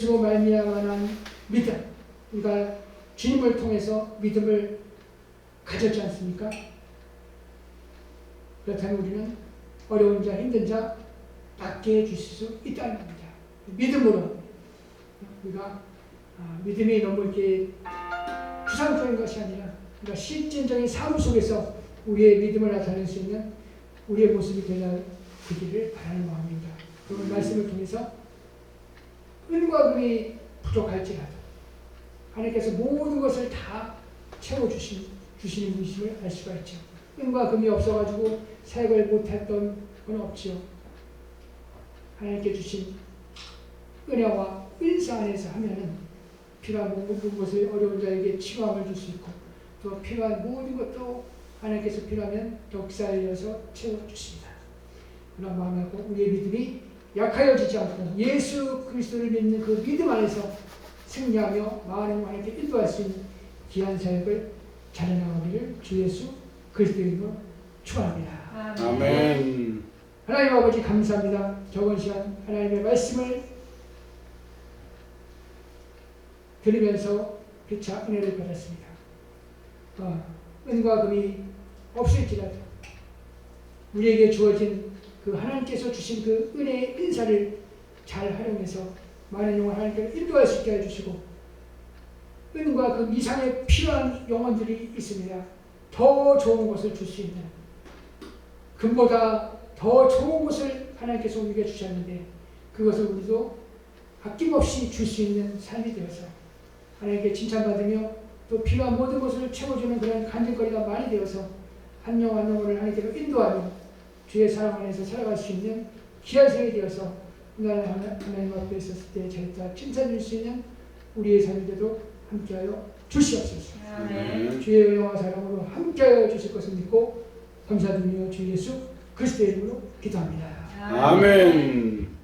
예수로 말미암아난 믿음 우리가 주님을 통해서 믿음을 가졌지 않습니까? 그렇다면 우리는 어려운 자 힘든 자 낫게 해주실 수 있다는 겁니다. 믿음으로 우리가 아, 믿음이 너무 이렇게 추상적인 것이 아니라 우리가 실질적인 삶 속에서 우리의 믿음을 나타낼 수 있는 우리의 모습이 되기를 바라는 마음입니다. 그 말씀을 통해서 은과 금이 부족할지라도 하나님께서 모든 것을 다 채워주신 주시는 분이심을 알 수가 있죠. 은과 금이 없어가지고 사역을 못했던 건 없지요. 하나님께 주신 은혜와 은사 안에서 하면은 필요한 모든 것을 어려운 자에게 치유함을 줄 수 있고 또 필요한 모든 것도 하나님께서 필요하면 덕사하여서 채워주십니다. 그런 마음하고 우리의 믿음이 약하여지지 않고 예수 그리스도를 믿는 그 믿음 안에서 승리하며 많은 하나님께 인도할 수 있는 귀한 사역을 잘해나가기를 주 예수 그리스도 이름으로 축원합니다. 아멘. 하나님 아버지 감사합니다. 적은 시간 하나님의 말씀을 들으면서 피차 은혜를 받았습니다. 어, 은과 금이 없을지라도 우리에게 주어진 그 하나님께서 주신 그 은혜의 인사를 잘 활용해서 많은 영혼 하나님께 인도할 수 있게 해주시고 은과 그 미상에 필요한 영혼들이 있습니다. 더 좋은 것을 줄 수 있는 금보다 더 좋은 것을 하나님께서 우리에게 주셨는데 그것을 우리도 아낌없이 줄 수 있는 삶이 되어서 하나님께 칭찬받으며 또 필요한 모든 것을 채워주는 그런 간증거리가 많이 되어서 한영 한 영혼을 하나님께로 인도하며 주의 사랑 안에서 살아갈 수 있는 귀한 생이 되어서 하나님, 하나님 앞에 있었을 때 저희가 칭찬 줄 수 있는 우리의 삶이 되도 함께하여 주시옵소서. 아멘. 주의 영화 사랑으로 함께하여 주실 것을 믿고 감사드리며 주 예수 그리스도의 이름으로 기도합니다. 아멘.